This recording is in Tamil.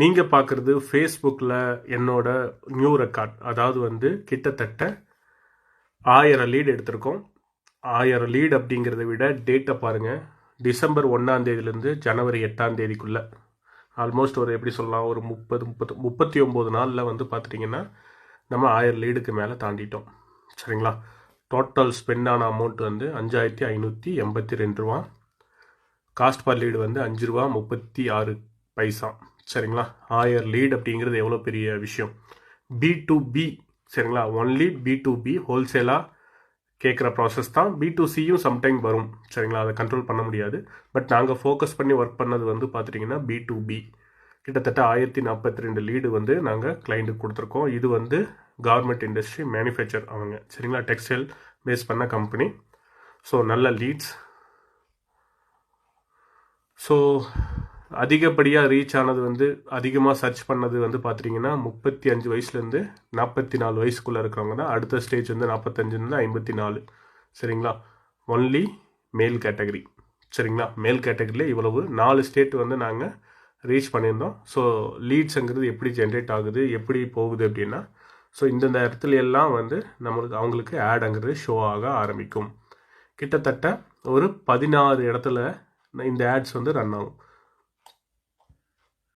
நீங்கள் பார்க்குறது ஃபேஸ்புக்கில் என்னோட நியூ ரெக்கார்ட் அதாவது வந்து கிட்டத்தட்ட ஆயிரம் லீடு எடுத்திருக்கோம். ஆயிரம் லீடு அப்படிங்கிறத விட டேட்டை பாருங்கள் டிசம்பர் ஒன்றாந்தேதியிலேருந்து ஜனவரி எட்டாம் தேதிக்குள்ளே. ஆல்மோஸ்ட் ஒரு எப்படி சொல்லலாம் ஒரு முப்பது முப்பது முப்பத்தி ஒம்பது நாளில் வந்து பார்த்துட்டிங்கன்னா நம்ம ஆயிரம் லீடுக்கு மேலே தாண்டிட்டோம். சரிங்களா? டோட்டல் ஸ்பெண்ட் ஆன அமௌண்ட் வந்து அஞ்சாயிரத்தி ஐநூற்றி எண்பத்தி ரெண்டு ரூபா. காஸ்ட் பர் லீடு வந்து அஞ்சு ரூபா முப்பத்தி ஆறு பைசா. சரிங்களா? ஆயர் லீட் அப்படிங்கிறது எவ்வளோ பெரிய விஷயம்? பி டு பி சரிங்களா? ஒன்லி பி டு பி ஹோல்சேலாக கேட்குற ப்ராசஸ் தான். பி டு சியும் சம்டைம் வரும் சரிங்களா? அதை கண்ட்ரோல் பண்ண முடியாது. பட் நாங்கள் ஃபோக்கஸ் பண்ணி ஒர்க் பண்ணது வந்து பார்த்துட்டிங்கன்னா பி டு பி கிட்டத்தட்ட ஆயிரத்தி நாற்பத்தி ரெண்டு லீடு வந்து நாங்கள் கிளைண்ட்டுக்கு கொடுத்துருக்கோம். இது வந்து கவர்மெண்ட் இண்டஸ்ட்ரி மேனுஃபேக்சர் அவங்க சரிங்களா? டெக்ஸ்டைல் பேஸ் பண்ண கம்பெனி ஸோ நல்ல லீட்ஸ் ஸோ அதிகப்படியாக ரீச் ஆனது வந்து அதிகமாக சர்ச் பண்ணது வந்து பார்த்துட்டிங்கன்னா முப்பத்தி அஞ்சு வயசுலேருந்து நாற்பத்தி நாலு வயசுக்குள்ளே இருக்கிறவங்க தான். அடுத்த ஸ்டேஜ் வந்து நாற்பத்தஞ்சுலேருந்து ஐம்பத்தி நாலு. சரிங்களா? ஒன்லி மேல் கேட்டகரி சரிங்களா? மேல் கேட்டகரியில் இவ்வளவு. நாலு ஸ்டேட் வந்து நாங்கள் ரீச் பண்ணியிருந்தோம். ஸோ லீட்ஸுங்கிறது எப்படி ஜென்ரேட் ஆகுது எப்படி போகுது அப்படின்னா ஸோ இந்தந்த இடத்துல எல்லாம் வந்து நம்மளுக்கு அவங்களுக்கு ஆடுங்கிறது ஷோ ஆக ஆரம்பிக்கும். கிட்டத்தட்ட ஒரு பதினாறு இடத்துல இந்த ஆட்ஸ் வந்து ரன் ஆகும்.